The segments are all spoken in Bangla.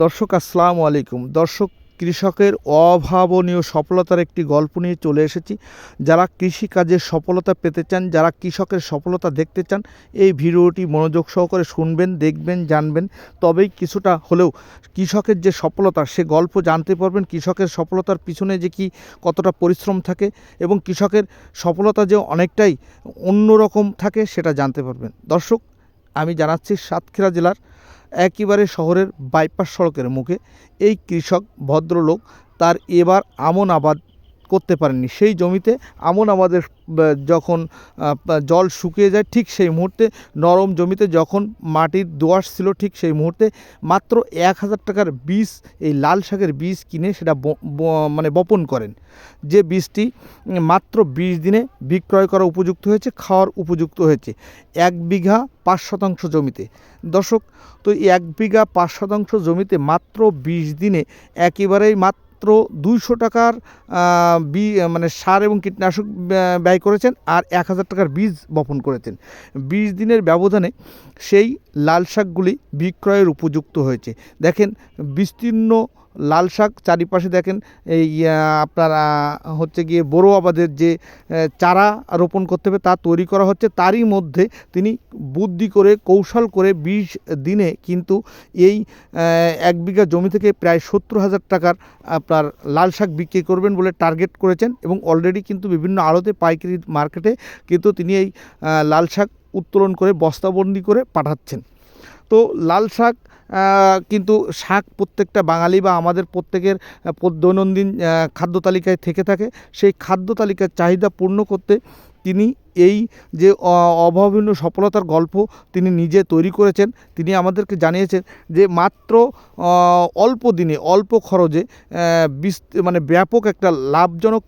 দর্শক, আসসালামু আলাইকুম। দর্শক, কৃষকের অভাবনীয় সফলতার একটি গল্প নিয়ে চলে এসেছি। যারা কৃষিকাজে সফলতা পেতে চান, যারা কৃষকের সফলতা দেখতে চান, এই ভিডিওটি মনোযোগ সহকারে শুনবেন, দেখবেন, জানবেন। তবেই কিছুটা হলেও কৃষকের যে সফলতা, সে গল্প জানতে পারবেন, কৃষকের সফলতার পিছনে যে কি কতটা পরিশ্রম থাকে এবং কৃষকের সফলতা যে অনেকটাই অন্যরকম থাকে, সেটা জানতে পারবেন। দর্শক আমি জানাচ্ছি সাতক্ষীরা জেলার একেবারে শহরের বাইপাস সড়কের মুখে। এই কৃষক, ভদ্রলোক, তার এবার আমন আবাদ করতে পারেননি। সেই জমিতে আমন আমাদের যখন জল শুকিয়ে যায় ঠিক সেই মুহূর্তে নরম জমিতে যখন মাটির দোআঁশ ছিল ঠিক সেই মুহূর্তে মাত্র এক হাজার টাকার বীজ, এই লাল শাকের বীজ কিনে সেটা মানে বপন করেন। যে বীজটি মাত্র বিশ দিনে বিক্রয় করা উপযুক্ত হয়েছে, খাওয়ার উপযুক্ত হয়েছে। এক বিঘা পাঁচ শতাংশ জমিতে। দর্শক, তো এক বিঘা পাঁচ শতাংশ জমিতে মাত্র বিশ দিনে একেবারেই মাত্র দুইশো টাকার বি মানে সার এবং কীটনাশক ব্যয় করেছেন আর এক হাজার টাকার বীজ বপন করেছেন। বিশ দিনের ব্যবধানে সেই লাল শাকগুলি বিক্রয়ের উপযুক্ত হয়েছে। দেখেন, বিস্তীর্ণ লাল শাক চারিপাশে দেখেন এই আপনার হচ্ছে গিয়ে বড়ো আবাদের যে চারা রোপণ করতে হবে তা তৈরি করা হচ্ছে। তারই মধ্যে তিনি বুদ্ধি করে, কৌশল করে বিশ দিনে কিন্তু এই এক বিঘা জমি থেকে প্রায় সত্তর হাজার টাকার আপনার লাল শাক বিক্রি করবেন বলে টার্গেট করেছেন এবং অলরেডি কিন্তু বিভিন্ন আড়তে পাইকারি মার্কেটে কিন্তু তিনি এই লাল শাক উত্তোলন করে, বস্তাবন্দি করে পাঠাচ্ছেন। তো লাল শাক কিন্তু শাক প্রত্যেকটা বাঙালি বা আমাদের প্রত্যেকের দৈনন্দিন খাদ্য তালিকায় থেকে থাকে। সেই খাদ্য তালিকার চাহিদা পূর্ণ করতে তিনি এই যে অভাবনীয় সফলতার গল্প তিনি নিজে তৈরি করেছেন। তিনি আমাদেরকে জানিয়েছেন যে, মাত্র অল্প দিনে, অল্প খরচে বিস্ত- মানে ব্যাপক একটা লাভজনক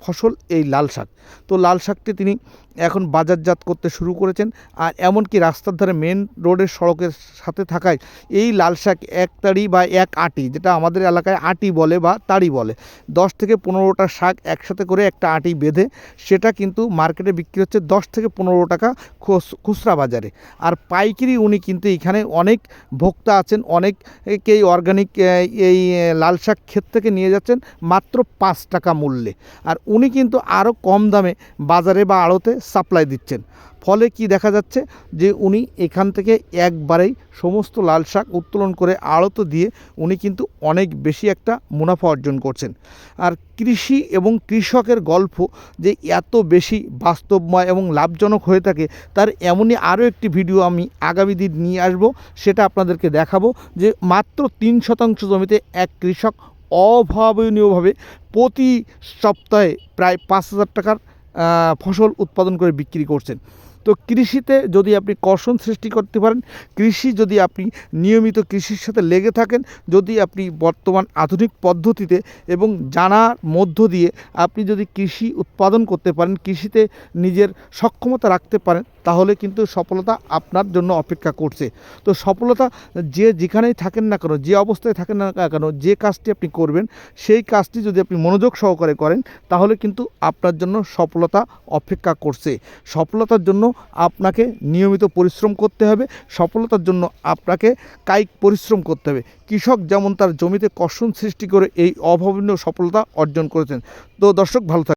ফসল এই লাল শাক। তো লাল শাকটি তিনি এখন বাজারজাত করতে শুরু করেছেন। আর এমনকি রাস্তার ধারে মেন রোডের সড়কের সাথে থাকায় এই লাল শাক এক তাড়ি বা এক আটি, যেটা আমাদের এলাকায় আটি বলে বা তাড়ি বলে, দশ থেকে পনেরোটা শাক একসাথে করে একটা আটি বেঁধে সেটা কিন্তু মার্কেটে বিক্রি হচ্ছে দশ থেকে পনেরো টাকা খুচ- খুচরা বাজারে। আর পাইকারি উনি কিন্তু এখানে অনেক ভোক্তা আছেন, অনেকেই অর্গানিক এই লাল শাক ক্ষেত থেকে নিয়ে যাচ্ছেন মাত্র পাঁচ টাকা মূল্যে। আর উনি কিন্তু আরও কম দামে বাজারে বা আড়তে সাপ্লাই দিচ্ছেন। ফলে কি দেখা যাচ্ছে যে উনি এখান থেকে একবারেই সমস্ত লাল শাক উত্তোলন করে আড়ত দিয়ে উনি কিন্তু অনেক বেশি একটা মুনাফা অর্জন করছেন। আর কৃষি এবং কৃষকের গল্প যে এত বেশি বাস্তবময় এবং লাভজনক হয়ে থাকে, তার এমনই আরও একটি ভিডিও আমি আগামী দিন নিয়ে আসব, সেটা আপনাদেরকে দেখাবো যে মাত্র তিন শতাংশ জমিতে এক কৃষক অভাবনীয়ভাবে প্রতি সপ্তাহে প্রায় পাঁচ হাজার টাকার ফসল উৎপাদন করে বিক্রি করছেন। তো কৃষিতে যদি আপনি কর্ষণ সৃষ্টি করতে পারেন, কৃষি যদি আপনি নিয়মিত কৃষির সাথে লেগে থাকেন, যদি আপনি বর্তমান আধুনিক পদ্ধতিতে এবং জানার মধ্য দিয়ে আপনি যদি কৃষি উৎপাদন করতে পারেন, কৃষিতে নিজের সক্ষমতা রাখতে পারেন, তাহলে কিন্তু সফলতা আপনার জন্য অপেক্ষা করছে। তো সফলতা যে যেখানেই থাকেন না কেন, যে অবস্থায় থাকেন না কেন, যে কাজটি আপনি করবেন, সেই কাজটি যদি আপনি মনোযোগ সহকারে করেন, তাহলে কিন্তু আপনার জন্য সফলতা অপেক্ষা করছে। সফলতার জন্য আপনাকে নিয়মিত পরিশ্রম করতে হবে, সফলতার জন্য আপনাকে কায়িক পরিশ্রম করতে হবে। কৃষক যেমন তার জমিতে কষণ সৃষ্টি করে এই অভাবনীয় সফলতা অর্জন করেছেন। তো দর্শক ভালো থাকবেন